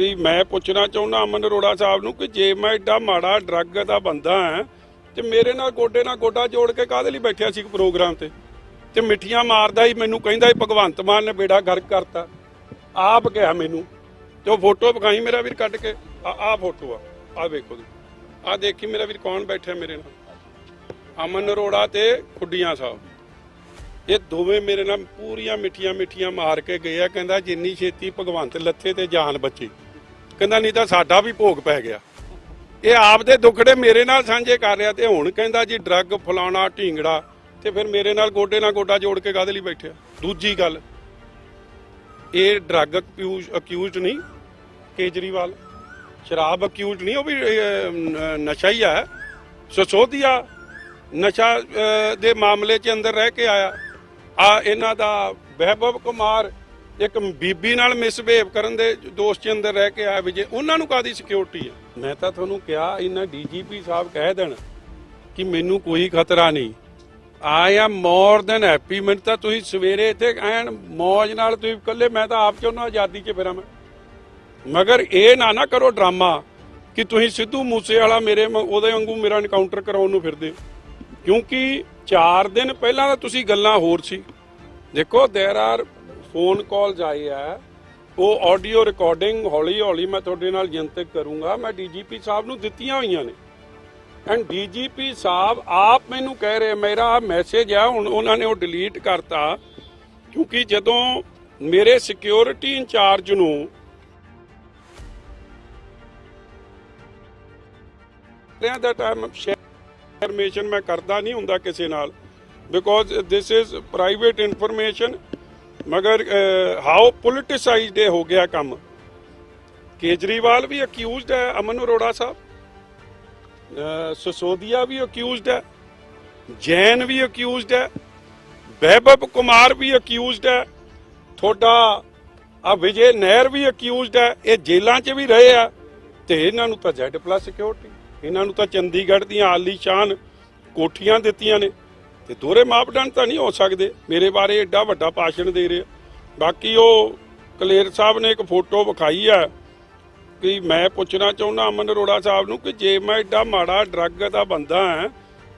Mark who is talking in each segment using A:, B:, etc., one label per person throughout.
A: ਕਿ ਮੈਂ ਪੁੱਛਣਾ ਚਾਹੁੰਦਾ ਅਮਨ ਅਰੋੜਾ ਸਾਹਿਬ ਨੂੰ ਕਿ ਜੇ ਮੈਂ ਐਡਾ ਮਾੜਾ ਡਰੱਗ ਦਾ ਬੰਦਾ ਹਾਂ ਤੇ ਮੇਰੇ ਨਾਲ ਗੋਡੇ ਨਾਲ ਗੋਡਾ ਜੋੜ ਕੇ ਕਾਹਦੇ ਲਈ ਬੈਠਿਆ ਸੀ ਇੱਕ ਪ੍ਰੋਗਰਾਮ ਤੇ? ਤੇ ਮਿੱਠੀਆਂ ਮਾਰਦਾ ਹੀ ਮੈਨੂੰ ਕਹਿੰਦਾ ਹੀ ਭਗਵੰਤ ਮਾਨ ਨੇ ਬੇੜਾ ਗਰਕ ਕਰਤਾ। ਆਪ ਕਿਹਾ ਮੈਨੂੰ, ਤੇ ਉਹ ਫੋਟੋ ਵਿਖਾਈ ਮੇਰਾ ਵੀਰ ਕੱਢ ਕੇ। ਆ ਆ ਫੋਟੋ ਆ ਆ ਵੇਖੋ ਆ ਦੇਖੀ ਮੇਰਾ ਵੀਰ ਕੌਣ ਬੈਠਿਆ ਮੇਰੇ ਨਾਲ? ਅਮਨ ਅਰੋੜਾ ਤੇ ਖੁੱਡੀਆਂ ਸਾਹਿਬ। ਇਹ ਦੋਵੇਂ ਮੇਰੇ ਨਾਲ ਪੂਰੀਆਂ ਮਿੱਠੀਆਂ ਮਿੱਠੀਆਂ ਮਾਰ ਕੇ ਗਏ ਆ, ਕਹਿੰਦਾ ਜਿੰਨੀ ਛੇਤੀ ਭਗਵੰਤ ਲੱਥੇ ਤੇ ਜਾਨ ਬਚੀ। ਕਹਿੰਦਾ ਨਹੀਂ ਤਾਂ ਸਾਡਾ ਵੀ ਭੋਗ ਪੈ ਗਿਆ। ਇਹ ਆਪਦੇ ਦੁੱਖੜੇ ਮੇਰੇ ਨਾਲ ਸਾਂਝੇ ਕਰ ਰਿਹਾ ਤੇ ਹੁਣ ਕਹਿੰਦਾ ਜੀ ਡਰੱਗ ਫਲਾਣਾ ਢੀਂਗੜਾ ਤੇ ਫਿਰ ਮੇਰੇ ਨਾਲ ਗੋਡੇ ਨਾਲ ਗੋਡਾ ਜੋੜ ਕੇ ਕਾਹਦੇ ਲਈ ਬੈਠਿਆ? ਦੂਜੀ ਗੱਲ, ਇਹ ਡਰੱਗ ਅਕਿਊਜ਼ਡ ਨਹੀਂ, ਕੇਜਰੀਵਾਲ। ਸ਼ਰਾਬ ਅਕਿਊਜ਼ਡ ਨਹੀਂ, ਉਹ ਵੀ ਨਸ਼ਾ ਹੀ ਹੈ ਸਸੋਦੀਆ ਨਸ਼ਾ ਦੇ ਮਾਮਲੇ 'ਚ ਅੰਦਰ ਰਹਿ ਕੇ ਆਇਆ। ਆ ਇਹਨਾਂ ਦਾ ਵੈਭਵ ਕੁਮਾਰ ਇੱਕ ਬੀਬੀ ਨਾਲ ਮਿਸਬਿਹੇਵ ਕਰਨ ਦੇ ਦੋਸ਼ 'ਚ ਅੰਦਰ ਰਹਿ ਕੇ ਆਇਆ ਵਿਜੇ ਉਹਨਾਂ ਨੂੰ ਕਾਦੀ ਸਿਕਿਉਰਿਟੀ ਹੈ ਮੈਂ ਤਾਂ ਤੁਹਾਨੂੰ ਕਿਹਾ ਇਹਨਾਂ ਡੀਜੀਪੀ ਸਾਹਿਬ ਕਹਿ ਦੇਣ ਕਿ ਮੈਨੂੰ ਕੋਈ ਖਤਰਾ ਨਹੀਂ I am more than happy ਮੈਨੂੰ ਤਾਂ ਤੁਸੀਂ ਸਵੇਰੇ ਇੱਥੇ ਐਨ ਮੌਜ ਨਾਲ ਤੁਸੀਂ ਇਕੱਲੇ ਮੈਂ ਤਾਂ ਆਪ ਚਾਹੁੰਦਾ ਆਜ਼ਾਦੀ 'ਚ ਫਿਰਾਂ ਮੈਂ ਮਗਰ ਇਹ ਨਾ ਨਾ ਕਰੋ ਡਰਾਮਾ ਕਿ ਤੁਸੀਂ ਸਿੱਧੂ ਮੂਸੇ ਵਾਲਾ ਮੇਰੇ ਮ- ਉਹਦੇ ਵਾਂਗੂ ਮੇਰਾ ਐਨਕਾਊਂਟਰ ਕਰਾਉਣ ਨੂੰ ਫਿਰਦੇ ਕਿਉਂਕਿ 4 ਦਿਨ ਪਹਿਲਾਂ ਤਾਂ ਤੁਸੀਂ ਗੱਲਾਂ ਹੋਰ ਸੀ ਦੇਖੋ देयर ਆਰ ਫੋਨ ਕਾਲਸ ਆਏ ਆ ਉਹ ਆਡੀਓ ਰਿਕਾਰਡਿੰਗ ਹੌਲੀ ਹੌਲੀ ਮੈਂ ਤੁਹਾਡੇ ਨਾਲ ਜਨਤਕ ਕਰੂੰਗਾ। ਮੈਂ ਡੀਜੀਪੀ ਸਾਹਿਬ ਨੂੰ ਦਿੱਤੀਆਂ ਹੋਈਆਂ ਨੇ। ਐਂਡ ਡੀਜੀਪੀ ਸਾਹਿਬ ਆਪ ਮੈਨੂੰ ਕਹਿ ਰਹੇ, ਮੇਰਾ ਮੈਸੇਜ ਆ, ਹੁਣ ਉਹਨਾਂ ਨੇ ਉਹ ਡਿਲੀਟ ਕਰਤਾ। ਕਿਉਂਕਿ ਜਦੋਂ ਮੇਰੇ ਸਿਕਿਉਰਿਟੀ ਇੰਚਾਰਜ ਨੂੰ ਰਿਆਂ ਦਾ ਟਾਈਮ ਇਨਫੋਰਮੇਸ਼ਨ ਮੈਂ ਕਰਦਾ ਨਹੀਂ ਹੁੰਦਾ ਕਿਸੇ ਨਾਲ। Because this is private information ਮਗਰ ਹਾਊ ਪੋਲਿਟਿਸਾਈਜ਼ਡ ਇਹ ਹੋ ਗਿਆ ਕੰਮ। ਕੇਜਰੀਵਾਲ ਵੀ ਅਕਿਊਜ਼ਡ ਹੈ, ਅਮਨ ਅਰੋੜਾ ਸਾਹਿਬ। ਸਸੋਦੀਆ ਵੀ ਅਕਿਊਜ਼ਡ ਹੈ, ਜੈਨ ਵੀ ਅਕਿਊਜ਼ਡ ਹੈ ਵੈਭਵ ਕੁਮਾਰ ਵੀ ਅਕਿਊਜ਼ਡ ਹੈ, ਤੁਹਾਡਾ ਆ ਵਿਜੇ ਨਹਿਰ ਵੀ ਅਕਿਊਜ਼ਡ ਹੈ, ਇਹ ਜੇਲ੍ਹਾਂ 'ਚ ਵੀ ਰਹੇ ਆ, ਤੇ ਇਹਨਾਂ ਨੂੰ ਤਾਂ ਜ਼ੈਡ ਪਲੱਸ ਸਿਕਿਉਰਿਟੀ ਇਹਨਾਂ ਨੂੰ ਤਾਂ ਚੰਡੀਗੜ੍ਹ ਦੀਆਂ ਆਲੀਸ਼ਾਨ ਕੋਠੀਆਂ ਦਿੱਤੀਆਂ ਨੇ। ਤੇ ਦੋਰੇ ਮਾਪਦੰਡ ਤਾਂ ਨਹੀਂ ਹੋ ਸਕਦੇ। ਮੇਰੇ ਬਾਰੇ ਐਡਾ ਵੱਡਾ ਭਾਸ਼ਣ ਦੇ ਰਿਹਾ ਬਾਕੀ ਉਹ ਕਲੇਰ ਸਾਹਿਬ ਨੇ ਇੱਕ ਫੋਟੋ ਵਿਖਾਈ ਆ ਕਿ ਮੈਂ ਪੁੱਛਣਾ ਚਾਹੁੰਦਾ ਅਮਨ ਅਰੋੜਾ ਸਾਹਿਬ ਨੂੰ ਕਿ ਜੇ ਮੈਂ ਐਡਾ ਮਾੜਾ ਡਰੱਗ ਦਾ ਬੰਦਾ ਹਾਂ,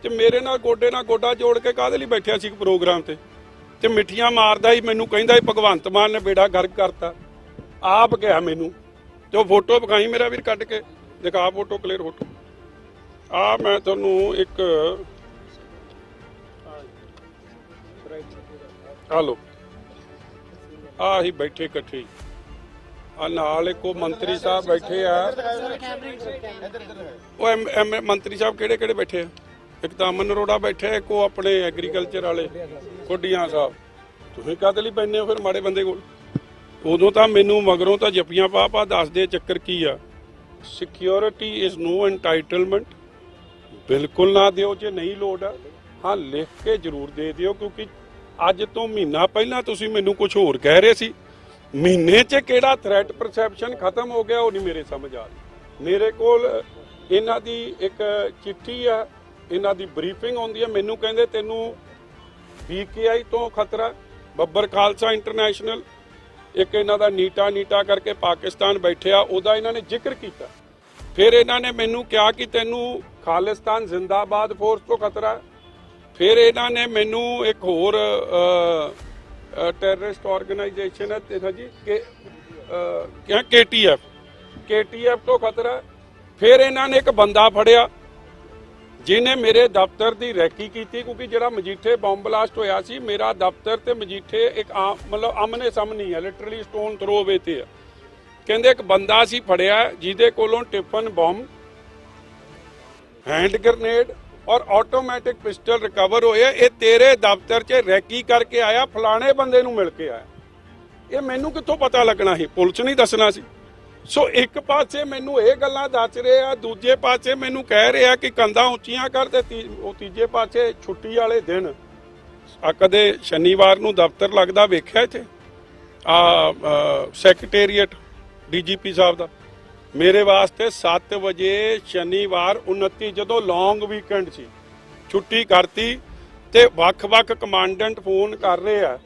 A: ਤੇ ਮੇਰੇ ਨਾਲ ਗੋਡੇ ਨਾਲ ਗੋਡਾ ਜੋੜ ਕੇ ਕਾਹਦੇ ਲਈ ਬੈਠਿਆ ਸੀ ਪ੍ਰੋਗਰਾਮ ਤੇ? ਤੇ ਮਿੱਠੀਆਂ ਮਾਰਦਾ ਹੀ ਮੈਨੂੰ ਕਹਿੰਦਾ ਹੀ ਭਗਵੰਤ ਮਾਨ ਨੇ ਬੇੜਾ ਗਰਕ ਕਰਤਾ। ਆਪ ਕਿਹਾ ਮੈਨੂੰ। ਤੇ ਉਹ ਫੋਟੋ ਵਿਖਾਈ ਮੇਰਾ ਵੀਰ ਕੱਢ ਕੇ। ਦਿਖਾ ਫੋਟੋ ਕਲੀਅਰ ਫੋਟੋ। ਆ ਮੈਂ ਤੁਹਾਨੂੰ ਇੱਕ ਹਲੋ ਆ ਹੀ ਬੈਠੇ ਇਕੱਠੇ ਆ ਨਾਲ ਇੱਕ ਉਹ ਮੰਤਰੀ ਸਾਹਿਬ ਬੈਠੇ ਆ। ਉਹ ਐਮ- ਐਮ- ਮੰਤਰੀ ਸਾਹਿਬ ਕਿਹੜੇ ਕਿਹੜੇ ਬੈਠੇ ਆ? ਇੱਕ ਤਾਂ ਅਮਨ ਅਰੋੜਾ ਬੈਠੇ, ਇੱਕ ਉਹ ਆਪਣੇ ਐਗਰੀਕਲਚਰ ਵਾਲੇ ਕੋਡੀਆਂ ਸਾਹਿਬ। ਤੁਸੀਂ ਕਾਹਦੇ ਲਈ ਬੈਠੇ ਹੋ ਫਿਰ ਮਾੜੇ ਬੰਦੇ ਕੋਲ? ਉਦੋਂ ਤਾਂ ਮੈਨੂੰ ਮਗਰੋਂ ਤਾਂ ਜੱਫੀਆਂ ਪਾ ਪਾ ਦੱਸਦੇ ਚੱਕਰ ਕੀ ਆ। ਸਿਕਿਉਰਿਟੀ ਇਜ਼ ਨੋ ਐਂਟਾਈਟਲਮੈਂਟ ਬਿਲਕੁਲ ਨਾ ਦਿਓ ਜੇ ਨਹੀਂ ਲੋੜ ਆ। ਹਾਂ, ਲਿਖ ਕੇ ਜ਼ਰੂਰ ਦੇ ਦਿਓ ਕਿਉਂਕਿ ਅੱਜ ਤੋਂ ਮਹੀਨਾ ਪਹਿਲਾਂ ਤੁਸੀਂ ਮੈਨੂੰ ਕੁਝ ਹੋਰ ਕਹਿ ਰਹੇ ਸੀ। ਮਹੀਨੇ 'ਚ ਕਿਹੜਾ ਥ੍ਰੈਟ ਪਰਸੈਪਸ਼ਨ ਖਤਮ ਹੋ ਗਿਆ, ਉਹ ਨਹੀਂ ਮੇਰੇ ਸਮਝ ਆ ਰਹੀ। ਮੇਰੇ ਕੋਲ, ਇਹਨਾਂ ਦੀ ਇੱਕ ਚਿੱਠੀ ਆ, ਇਹਨਾਂ ਦੀ ਬਰੀਫਿੰਗ ਹੁੰਦੀ ਹੈ ਮੈਨੂੰ ਕਹਿੰਦੇ ਤੈਨੂੰ ਬੀਕੇਆਈ ਤੋਂ ਖਤਰਾ, ਬੱਬਰ ਖਾਲਸਾ ਇੰਟਰਨੈਸ਼ਨਲ ਇੱਕ ਇਹਨਾਂ ਦਾ ਨੀਟਾ ਨੀਟਾ ਕਰਕੇ ਪਾਕਿਸਤਾਨ ਬੈਠਿਆ, ਉਹਦਾ ਇਹਨਾਂ ਨੇ ਜ਼ਿਕਰ ਕੀਤਾ। ਫਿਰ ਇਹਨਾਂ ਨੇ ਮੈਨੂੰ ਕਿਹਾ ਕਿ ਤੈਨੂੰ ਖਾਲਿਸਤਾਨ ਜ਼ਿੰਦਾਬਾਦ ਫੋਰਸ ਤੋਂ ਖਤਰਾ ਫਿਰ ਇਹਨਾਂ ਨੇ ਮੈਨੂੰ ਇੱਕ ਹੋਰ ਟੈਰਰਿਸਟ ਆਰਗੇਨਾਈਜੇਸ਼ਨ ਹੈ ਤੇ ਜੀ ਕਿ ਅਹ, ਕਿਹਾ ਕੇਟੀਐਫ ਕੇਟੀਐਫ ਤੋਂ ਖਤਰਾ ਫਿਰ ਇਹਨਾਂ ਨੇ ਇੱਕ ਬੰਦਾ ਫੜਿਆ ਜਿਹਨੇ ਮੇਰੇ ਦਫ਼ਤਰ ਦੀ ਰੈਕੀ ਕੀਤੀ ਕਿਉਂਕਿ ਜਿਹੜਾ ਮਜੀਠੇ ਬੰਬ ਬਲਾਸਟ ਹੋਇਆ ਸੀ ਮੇਰਾ ਦਫ਼ਤਰ ਤੇ ਮਜੀਠੇ ਇੱਕ ਆਮ- ਮਤਲਬ ਅਮਨੇ ਸਾਹਮਣੇ ਹੈ ਲਿਟਰਲੀ ਸਟੋਨ ਥਰੋ ਅਵੇ ਤੇ ਹੈ। ਕਹਿੰਦੇ ਇੱਕ ਬੰਦਾ ਸੀ ਫੜਿਆ ਜਿਹਦੇ ਕੋਲੋਂ ਟਿਫਨ ਬੰਬ ਹੈਂਡ ਗ੍ਰਨੇਡ ਔਰ ਆਟੋਮੈਟਿਕ ਪਿਸਟਲ ਰਿਕਵਰ ਹੋਏ ਇਹ ਤੇਰੇ ਦਫ਼ਤਰ 'ਚ ਰੈਕੀ ਕਰਕੇ ਆਇਆ, ਫਲਾਣੇ ਬੰਦੇ ਨੂੰ ਮਿਲ ਕੇ ਆਇਆ। ਇਹ ਮੈਨੂੰ ਕਿੱਥੋਂ ਪਤਾ ਲੱਗਣਾ ਸੀ? ਪੁਲਿਸ ਨਹੀਂ ਦੱਸਣਾ ਸੀ। ਸੋ ਇੱਕ ਪਾਸੇ ਮੈਨੂੰ ਇਹ ਗੱਲਾਂ ਦੱਸ ਰਹੇ ਆ, ਦੂਜੇ ਪਾਸੇ ਮੈਨੂੰ ਕਹਿ ਰਹੇ ਆ ਕਿ ਕੰਧਾਂ ਉੱਚੀਆਂ ਕਰ ਤੇ ਤੀ- ਉਹ ਤੀਜੇ ਪਾਸੇ ਛੁੱਟੀ ਵਾਲੇ ਦਿਨ ਆ ਕਦੇ ਸ਼ਨੀਵਾਰ ਨੂੰ ਦਫ਼ਤਰ ਲੱਗਦਾ ਵੇਖਿਆ ਇੱਥੇ? ਆ ਸੈਕਟਰੀਏਟ ਡੀਜੀਪੀ ਸਾਹਿਬ ਦਾ। ਮੇਰੇ ਵਾਸਤੇ 7 ਵਜੇ ਸ਼ਨੀਵਾਰ 29 ਜਦੋਂ ਲੌਂਗ ਵੀਕਐਂਡ ਸੀ। ਛੁੱਟੀ ਕਰਤੀ ਤੇ ਵੱਖ-ਵੱਖ ਕਮਾਂਡੈਂਟ ਫੋਨ ਕਰ ਰਹੇ ਆ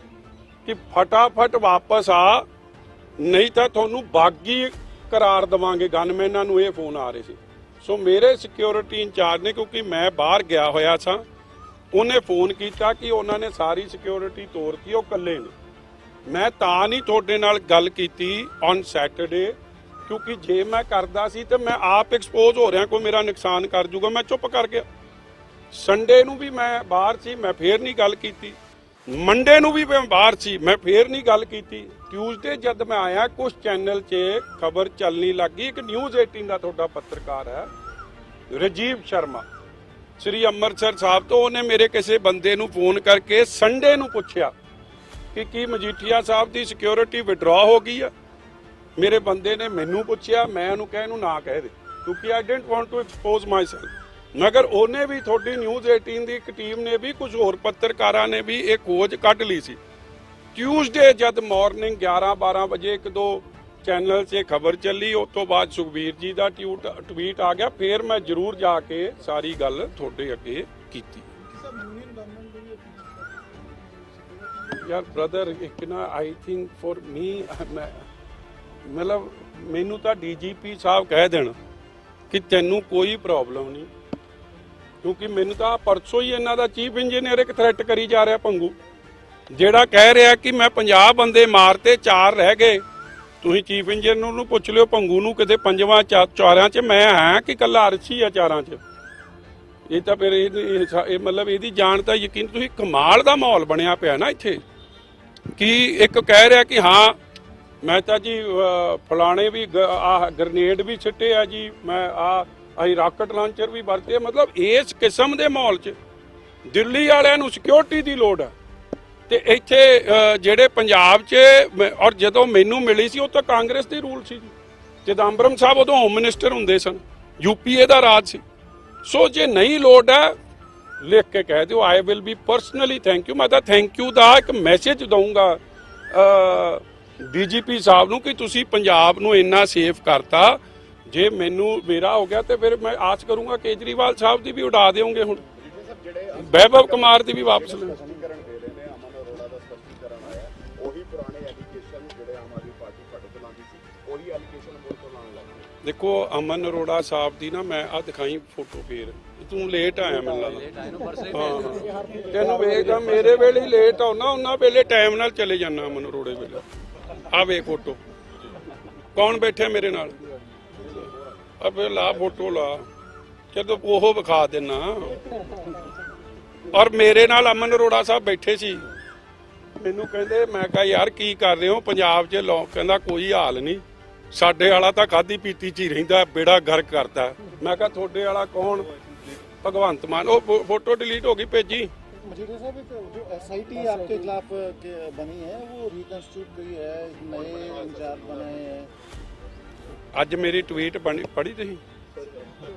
A: ਕਿ ਫਟਾਫਟ ਵਾਪਸ ਆ, ਨਹੀਂ ਤਾਂ ਤੁਹਾਨੂੰ ਬਾਗੀ ਕਰਾਰ ਦਵਾਂਗੇ। ਗਨਮੈਨਾਂ ਨੂੰ ਇਹ ਫੋਨ ਆ ਰਹੇ ਸੀ। ਸੋ ਮੇਰੇ ਸਿਕਿਉਰਿਟੀ ਇੰਚਾਰਜ ਨੇ, ਕਿਉਂਕਿ ਮੈਂ ਬਾਹਰ ਗਿਆ ਹੋਇਆ ਸਾਂ, ਉਹਨੇ ਫੋਨ ਕੀਤਾ ਕਿ ਉਹਨਾਂ ਨੇ ਸਾਰੀ ਸਿਕਿਉਰਿਟੀ ਤੋੜਤੀ ਉਹ ਇਕੱਲੇ ਨੇ। ਮੈਂ ਤਾਂ ਨਹੀਂ ਤੁਹਾਡੇ ਨਾਲ ਗੱਲ ਕੀਤੀ ਔਨ ਸੈਟਰਡੇ ਕਿਉਂਕਿ ਜੇ ਮੈਂ ਕਰਦਾ ਸੀ ਤੇ ਮੈਂ ਆਪ ਐਕਸਪੋਜ਼ ਹੋ ਰਿਹਾ, ਕੋਈ ਮੇਰਾ ਨੁਕਸਾਨ ਕਰ ਜੂਗਾ, ਮੈਂ ਚੁੱਪ ਕਰ ਗਿਆ। ਸੰਡੇ ਨੂੰ ਵੀ ਮੈਂ ਬਾਹਰ ਸੀ, ਮੈਂ ਫੇਰ ਨਹੀਂ ਗੱਲ ਕੀਤੀ। ਮੰਡੇ ਨੂੰ ਵੀ ਮੈਂ ਬਾਹਰ ਸੀ, ਮੈਂ ਫੇਰ ਨਹੀਂ ਗੱਲ ਕੀਤੀ। ਟਿਊਜ਼ਡੇ ਜਦ ਮੈਂ ਆਇਆ ਕੁਝ ਚੈਨਲ 'ਚ ਖਬਰ ਚੱਲਣੀ ਲੱਗੀ ਇੱਕ ਨਿਊਜ਼ 18 ਦਾ ਤੁਹਾਡਾ ਪੱਤਰਕਾਰ ਹੈ, ਰਜੀਵ ਸ਼ਰਮਾ। ਸ੍ਰੀ ਅੰਮ੍ਰਿਤਸਰ ਸਾਹਿਬ ਤੋਂ ਉਹਨੇ ਮੇਰੇ ਕਿਸੇ ਬੰਦੇ ਨੂੰ ਫੋਨ ਕਰਕੇ ਸੰਡੇ ਨੂੰ ਪੁੱਛਿਆ ਕਿ ਕੀ ਮਜੀਠੀਆ ਸਾਹਿਬ ਦੀ ਸਿਕਿਉਰਿਟੀ ਵਿਡਰਾ ਹੋ ਗਈ ਆ? ਮੇਰੇ ਬੰਦੇ ਨੇ ਮੈਨੂੰ ਪੁੱਛਿਆ, ਮੈਂ ਉਹਨੂੰ ਕਹਿ, ਇਹਨੂੰ ਨਾ ਕਹਿ ਦੇ, ਕਿਉਂਕਿ I didn't want to expose myself ਮਗਰ ਉਹਨੇ ਵੀ ਤੁਹਾਡੀ ਨਿਊਜ਼ 18 ਦੀ ਇੱਕ ਟੀਮ ਨੇ ਵੀ, ਕੁਝ ਹੋਰ ਪੱਤਰਕਾਰਾਂ ਨੇ ਵੀ ਇਹ ਖੋਜ ਕੱਢ ਲਈ ਸੀ। ਟਿਊਜ਼ਡੇ ਜਦ ਮਾਰਨਿੰਗ 11 12 ਵਜੇ ਇੱਕ ਦੋ ਚੈਨਲ 'ਤੇ ਖਬਰ ਚੱਲੀ, ਉਸ ਤੋਂ ਬਾਅਦ ਸੁਖਬੀਰ ਜੀ ਦਾ ਟਿਊਟ ਟਵੀਟ ਆ ਗਿਆ, ਫਿਰ ਮੈਂ ਜ਼ਰੂਰ ਜਾ ਕੇ ਸਾਰੀ ਗੱਲ ਤੁਹਾਡੇ ਅੱਗੇ ਕੀਤੀ। ਯਾਰ ਬ੍ਰਦਰ ਇੱਕ ਨਾ ਆਈ ਥਿੰਕ ਫॉर ਮੀ ਮਤਲਬ ਮੈਨੂੰ ਤਾਂ ਡੀਜੀਪੀ ਸਾਹਿਬ ਕਹਿ ਦੇਣ ਕਿ ਤੈਨੂੰ ਕੋਈ ਪ੍ਰੋਬਲਮ ਨਹੀਂ। ਕਿਉਂਕਿ ਮੈਨੂੰ ਤਾਂ ਪਰਸੋਂ ਹੀ ਇਹਨਾਂ ਦਾ ਚੀਫ ਇੰਜੀਨੀਅਰ ਇੱਕ ਥ੍ਰੈਟ ਕਰੀ ਜਾ ਰਿਹਾ ਪੰਗੂ, ਜਿਹੜਾ ਕਹਿ ਰਿਹਾ ਕਿ ਮੈਂ 50 ਬੰਦੇ ਮਾਰਤੇ, ਚਾਰ ਰਹਿ ਗਏ। ਤੁਸੀਂ ਚੀਫ ਇੰਜੀਨੀਅਰ ਨੂੰ ਪੁੱਛ ਲਿਓ, ਪੰਗੂ ਨੂੰ ਕਿਤੇ ਪੰਜਵਾਂ ਚਾਰਾਂ 'ਚ ਮੈਂ ਹਾਂ ਕਿ ਕੱਲਾ ਅਰਸ਼ੀ ਆ ਚਾਰਾਂ 'ਚ? ਇਹ ਤਾਂ ਫਿਰ ਇਹ ਇਹ ਮਤਲਬ ਇਹਦੀ ਜਾਣ ਤਾਂ ਯਕੀਨ ਤੁਸੀਂ ਕਮਾਲ ਦਾ ਮਾਹੌਲ ਬਣਿਆ ਪਿਆ ਨਾ ਇੱਥੇ। ਕਿ ਇੱਕ ਕਹਿ ਰਿਹਾ ਕਿ ਹਾਂ ਮੈਂ ਤਾਂ ਜੀ ਫਲਾਣੇ ਵੀ ਆ ਗ੍ਰਨੇਡ ਵੀ ਸਿੱਟੇ ਆ ਜੀ, ਮੈਂ ਆ, ਅਸੀਂ ਰਾਕਟ ਲਾਂਚਰ ਵੀ ਵਰਤੇ ਮਤਲਬ ਇਸ ਕਿਸਮ ਦੇ ਮਾਹੌਲ 'ਚ ਦਿੱਲੀ ਵਾਲਿਆਂ ਨੂੰ ਸਿਕਿਉਰਿਟੀ ਦੀ ਲੋੜ ਆ। ਤੇ ਇੱਥੇ ਜਿਹੜੇ ਪੰਜਾਬ 'ਚ, ਮ- ਔਰ ਜਦੋਂ ਮੈਨੂੰ ਮਿਲੀ ਸੀ, ਉਹ ਤਾਂ ਕਾਂਗਰਸ ਦੀ ਰੂਲ ਸੀ ਚਿਦੰਬਰਮ ਸਾਹਿਬ ਉਦੋਂ ਹੋਮ ਮਿਨਿਸਟਰ ਹੁੰਦੇ ਸਨ ਯੂਪੀਏ ਦਾ ਰਾਜ ਸੀ। ਸੋ ਜੇ ਨਹੀਂ ਲੋੜ ਹੈ ਲਿਖ ਕੇ ਕਹਿ ਦਿਓ I will be personally thank you ਮੈਂ ਤਾਂ ਥੈਂਕ ਯੂ ਦਾ ਇੱਕ ਮੈਸੇਜ ਦਊਂਗਾ। ਡੀਜੀਪੀ ਸਾਹਿਬ ਨੂੰ ਕਿ ਤੁਸੀਂ ਪੰਜਾਬ ਨੂੰ ਇੰਨਾ ਸੇਫ ਕਰਤਾ ਜੇ ਮੈਨੂੰ ਮੇਰਾ ਹੋ ਗਿਆ ਤੇ ਫਿਰ ਮੈਂ ਆਸ ਕਰੂੰਗਾ ਕੇਜਰੀਵਾਲ ਸਾਹਿਬ ਦੀ ਵੀ ਉਡਾ ਦਿਓਗੇ ਹੁਣ। ਵੈਭਵ ਕੁਮਾਰ ਦੀ ਵੀ ਵਾਪਸ ਲੈ। ਦੇਖੋ ਅਮਨ ਅਰੋੜਾ ਸਾਹਿਬ ਦੀ ਨਾ ਮੈਂ ਆ ਦਿਖਾਈ ਫੋਟੋ ਫੇਰ। ਤੂੰ ਲੇਟ ਆਇਆ ਮੈਨੂੰ ਲੱਗਦਾ। ਤੈਨੂੰ ਵੇਖਦਾ ਮੇਰੇ ਵੇਲੇ ਹੀ ਲੇਟ ਆਉਣਾ ਉਹਨਾਂ ਵੇਲੇ ਟਾਈਮ ਨਾਲ ਚਲੇ ਜਾਣਾ ਅਮਨ ਅਰੋੜੇ ਵੇਲੇ। ਆ ਵੇਖ ਫੋਟੋ। ਕੌਣ ਬੈਠਿਆ ਮੇਰੇ ਨਾਲ? ਅਬੇ ਲਾ ਫੋਟੋ ਲਾ। ਜਦੋਂ ਉਹ ਵਿਖਾ ਦੇਣਾ ਔਰ ਮੇਰੇ ਨਾਲ ਅਮਨ ਅਰੋੜਾ ਸਾਹਿਬ ਬੈਠੇ ਸੀ। ਮੈਨੂੰ ਕਹਿੰਦੇ, ਮੈਂ ਕਿਹਾ, ਯਾਰ, ਕੀ ਕਰ ਰਹੇ ਹੋ? ਪੰਜਾਬ 'ਚ ਲੋਕ ਕਹਿੰਦਾ ਕੋਈ ਹਾਲ ਨਹੀਂ। ਸਾਡੇ ਵਾਲਾ ਤਾਂ ਖਾਦੀ ਪੀਤੀ 'ਚ ਹੀ ਰਹਿੰਦਾ, ਬੇੜਾ ਗਰਕ ਕਰਦਾ। ਮੈਂ ਕਿਹਾ, ਤੁਹਾਡੇ ਵਾਲਾ ਕੌਣ? ਭਗਵੰਤ ਮਾਨ। ਉਹ ਫੋਟੋ ਡਿਲੀਟ ਹੋ ਗਈ, ਭੇਜੀ।
B: मजीठा साहब एक जो एस आपके खिलाफ के बनी है वो रिकंस्टिट्यूट हुई है नए इंचार्ज बने हैं
A: ਅੱਜ ਮੇਰੀ ਟਵੀਟ ਬਣੀ ਪੜ੍ਹੀ ਤੁਸੀਂ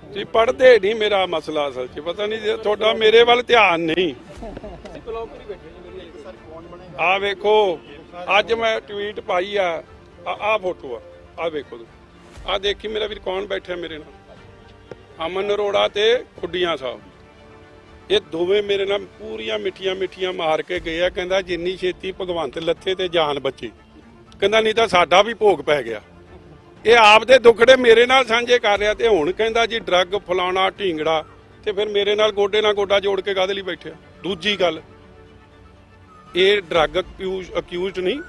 A: ਤੁਸੀਂ ਪੜ੍ਹਦੇ ਨਹੀਂ ਮੇਰਾ ਮਸਲਾ ਅਸਲ 'ਚ ਪਤਾ ਨਹੀਂ ਜੇ ਤੁਹਾਡਾ ਮੇਰੇ ਵੱਲ ਧਿਆਨ ਨਹੀਂ ਆ ਵੇਖੋ ਅੱਜ ਮੈਂ ਟਵੀਟ ਪਾਈ ਆ ਆ ਆਹ ਫੋਟੋ ਆ ਆ ਵੇਖੋ ਆ ਦੇਖੀ ਮੇਰਾ ਵੀਰ ਕੌਣ ਬੈਠਾ ਮੇਰੇ ਨਾਲ ਅਮਨ ਅਰੋੜਾ ਤੇ ਖੁੱਡੀਆਂ ਸਾਹਿਬ ਇਹ ਦੋਵੇਂ ਮੇਰੇ ਨਾਲ ਪੂਰੀਆਂ ਮਿੱਠੀਆਂ ਮਿੱਠੀਆਂ ਮਾਰ ਕੇ ਗਏ ਆ। ਕਹਿੰਦਾ ਜਿੰਨੀ ਛੇਤੀ ਭਗਵੰਤ ਲੱਥੇ ਤੇ ਜਾਨ ਬਚੀ। ਕਹਿੰਦਾ ਨਹੀਂ ਤਾਂ ਸਾਡਾ ਵੀ ਭੋਗ ਪੈ ਗਿਆ। ਇਹ ਆਪ ਦੇ ਦੁੱਖੜੇ ਮੇਰੇ ਨਾਲ ਸਾਂਝੇ ਕਰ ਰਿਹਾ ਤੇ ਹੁਣ ਕਹਿੰਦਾ ਜੀ ਡਰੱਗ ਫਲਾਉਣਾ ਢੀਂਗੜਾ ਤੇ ਫਿਰ ਮੇਰੇ ਨਾਲ ਗੋਡੇ ਨਾਲ ਗੋਡਾ ਜੋੜ ਕੇ ਕਾਹਦੇ ਲਈ ਬੈਠਿਆ ਦੂਜੀ ਗੱਲ, ਇਹ ਡਰੱਗ ਅਕਿਊਜ਼ਡ ਨਹੀਂ,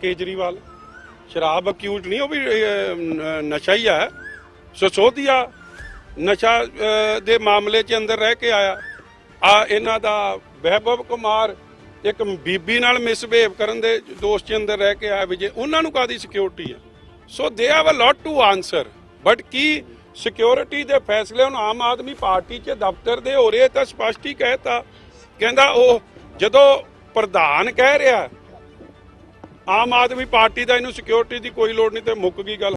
A: ਕੇਜਰੀਵਾਲ। ਸ਼ਰਾਬ ਅਕਿਊਜ਼ਡ ਨਹੀਂ, ਉਹ ਵੀ ਨਸ਼ਾ ਹੀ ਹੈ ਸਸੋਦੀਆ ਨਸ਼ਾ ਦੇ ਮਾਮਲੇ 'ਚ ਅੰਦਰ ਰਹਿ ਕੇ ਆਇਆ। ਆ ਇਹਨਾਂ ਦਾ ਵੈਭਵ ਕੁਮਾਰ ਇੱਕ ਬੀਬੀ ਨਾਲ ਮਿਸਬਿਹੇਵ ਕਰਨ ਦੇ ਦੋਸ਼ 'ਚ ਅੰਦਰ ਰਹਿ ਕੇ ਆਇਆ ਵਿਜੇ, ਉਹਨਾਂ ਨੂੰ ਕਾਦੀ ਸਿਕਿਉਰਿਟੀ ਹੈ ਸੋ they have a lot to answer but Ki security ਦੇ ਫੈਸਲੇ ਹੁਣ ਆਮ ਆਦਮੀ ਪਾਰਟੀ 'ਚ ਦਫ਼ਤਰ ਦੇ ਹੋ ਰਹੇ ਤਾਂ ਸਪਸ਼ਟ ਹੀ ਕਹਿਤਾ। ਕਹਿੰਦਾ ਉਹ ਜਦੋਂ ਪ੍ਰਧਾਨ ਕਹਿ ਰਿਹਾ, ਆਮ ਆਦਮੀ ਪਾਰਟੀ ਦਾ ਇਹਨੂੰ ਸਿਕਿਉਰਿਟੀ ਦੀ ਕੋਈ ਲੋੜ ਨਹੀਂ ਤੇ ਮੁੱਕ ਗਈ ਗੱਲ।